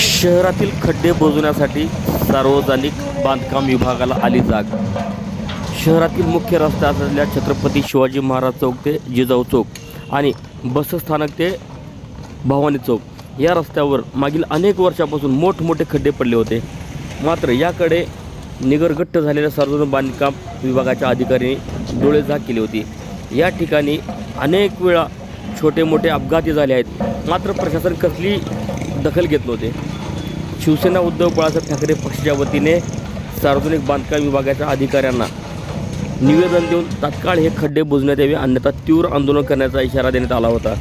शहरातील खड्डे बुजवण्यासाठी सार्वजनिक बांधकाम विभागाला आली जाग. शहरातील मुख्य रस्ता असलेल्या छत्रपती शिवाजी महाराज चौक ते जिजाऊ चौक आणि बसस्थानक ते भवानी चौक या रस्त्यावर मागील अनेक वर्षापासून मोठमोठे खड्डे पडले होते. मात्र याकडे निगरगट्ट झालेल्या सार्वजनिक बांधकाम विभागाच्या अधिकाऱ्यांनी डोळेझाक केली होती. या ठिकाणी अनेक वेळा छोटे मोठे अपघातही झाले आहेत. मात्र प्रशासन कसली दखल घेत नव्हते. शिवसेना उद्धव बाळासाहेब ठाकरे पक्षाच्या वतीने सार्वजनिक बांधकाम विभागाच्या अधिकाऱ्यांना निवेदन देऊन तात्काळ हे खड्डे बुजण्यात यावे अन्यथा तीव्र आंदोलन करण्याचा इशारा देण्यात आला होता.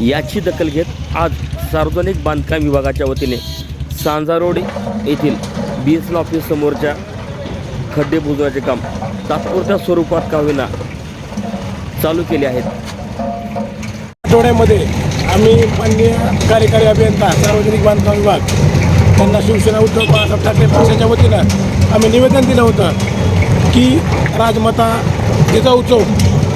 याची दखल घेत आज सार्वजनिक बांधकाम विभागाच्या वतीने सांजा रोड येथील बी एस एल ऑफिससमोरच्या खड्डे बुजवण्याचे काम तात्पुरत्या स्वरूपात का होईना चालू केले आहेत. आठवड्यामध्ये आम्ही माननीय कार्यकारी अभियंता सार्वजनिक बांधकाम विभाग त्यांना शिवसेना उद्धव बाळासाहेब ठाकरे पक्षाच्या वतीनं आम्ही निवेदन दिलं होतं की राजमाता जिजाऊ चौक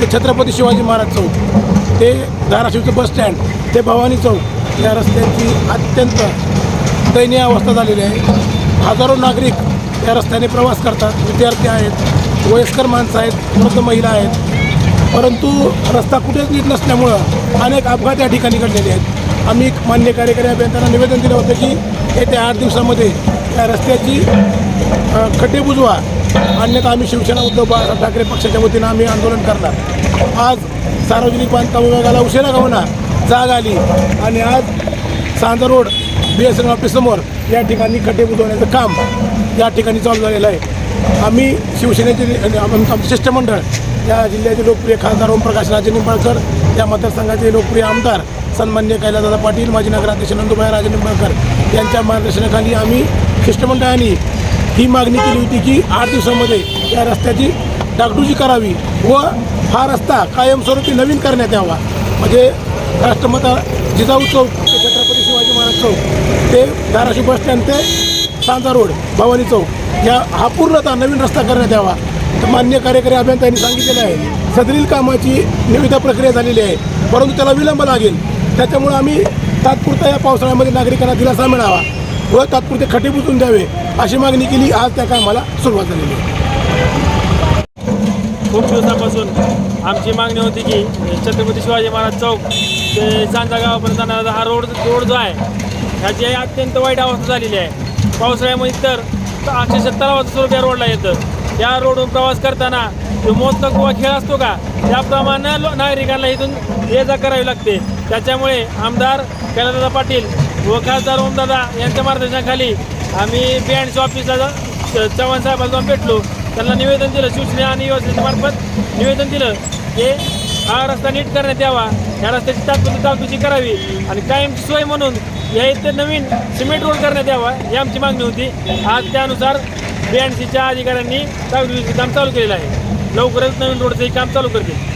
ते छत्रपती शिवाजी महाराज चौक ते धाराशिवचं बस स्टँड ते भवानी चौक या रस्त्यांची अत्यंत दयनीय अवस्था झालेली आहे. हजारो नागरिक या रस्त्याने प्रवास करतात. विद्यार्थी आहेत वयस्कर माणसं आहेत वृद्ध महिला आहेत. परंतु रस्ता कुठेच नीट नसल्यामुळं अनेक अपघात या ठिकाणी घडलेले आहेत. आम्ही मान्य कार्यकारी अभियंत्यांना निवेदन दिलं होतं की येत्या आठ दिवसामध्ये या रस्त्याची खड्डे बुजवा अन्यथा आम्ही शिवसेना उद्धव बाळासाहेब ठाकरे पक्षाच्या वतीनं आम्ही आंदोलन करणार. आज सार्वजनिक बांधकाम विभागाला उशिरा का जाग आली आणि आज Sanja road B S N ऑफिससमोर या ठिकाणी खड्डे बुजवण्याचं काम या ठिकाणी चालू झालेलं आहे. आम्ही शिवसेनेचे आमचं शिष्टमंडळ या जिल्ह्याचे लोकप्रिय खासदार ओमप्रकाश राजे निंबाळकर या मतदारसंघाचे लोकप्रिय आमदार सन्मान्य कैलासदादा पाटील माजी नगराध्यक्ष नंदुबाई राजे निंबाळकर. यांच्या मार्गदर्शनाखाली आम्ही शिष्टमंडळाने ही मागणी केली होती की आठ दिवसामध्ये या रस्त्याची डागडुजी करावी व हा रस्ता कायमस्वरूपी नवीन करण्यात यावा. म्हणजे राष्ट्रमता जिजाऊ चौक ते छत्रपती शिवाजी महाराज चौक ते धाराशिव बस स्टँड ते सांजा रोड भवानी चौक या हा पूर्णतः नवीन रस्ता करण्यात यावा. मान्य कार्यकारी अभियंत्यांनी सांगितलेलं आहे. सदरील कामाची निविदा प्रक्रिया झालेली आहे. परंतु त्याला विलंब लागेल. त्याच्यामुळे आम्ही तात्पुरता या पावसाळ्यामध्ये नागरिकांना दिलासा मिळावा व तात्पुरते खटे बुजून द्यावे अशी मागणी केली. आज त्या कामाला सुरुवात झालेली आहे. खूप दिवसापासून आमची मागणी होती की छत्रपती शिवाजी महाराज चौक ते सांजा गावापर्यंत जाणारा हा रोड रोड जो आहे ह्याची अत्यंत वाईट अवस्था झालेली आहे. पावसाळ्यामध्ये तर अक्षरशः तलावाचं स्वरूप या रोडला येतं. या रोडवर प्रवास करताना जो मोजका किंवा खेळ असतो का त्याप्रमाणे लो- नागरिकांना इथून ये जा करावी लागते. त्याच्यामुळे आमदार कैलासदादा पाटील व खासदार ओमदादा यांच्या मार्गदर्शनाखाली आम्ही बी ऑफिसला जा- च- चव्हाण साहेबाला जाऊन भेटलो. त्यांना निवेदन दिलं शिवसेना आणि युवसेनेच्या मार्फत निवेदन दिलं की हा रस्ता नीट करण्यात यावा. या रस्त्याची तात्पुरती ताकदीची करावी आणि कायमची सोय म्हणून या इथे नवीन सिमेंट रोड करण्यात यावा ही आमची मागणी होती. आज त्यानुसार बी एन सीच्या अधिकाऱ्यांनी ताकदीचं काम चालू केलेलं आहे. लवकरच नवीन रोडचं काम चालू करतील.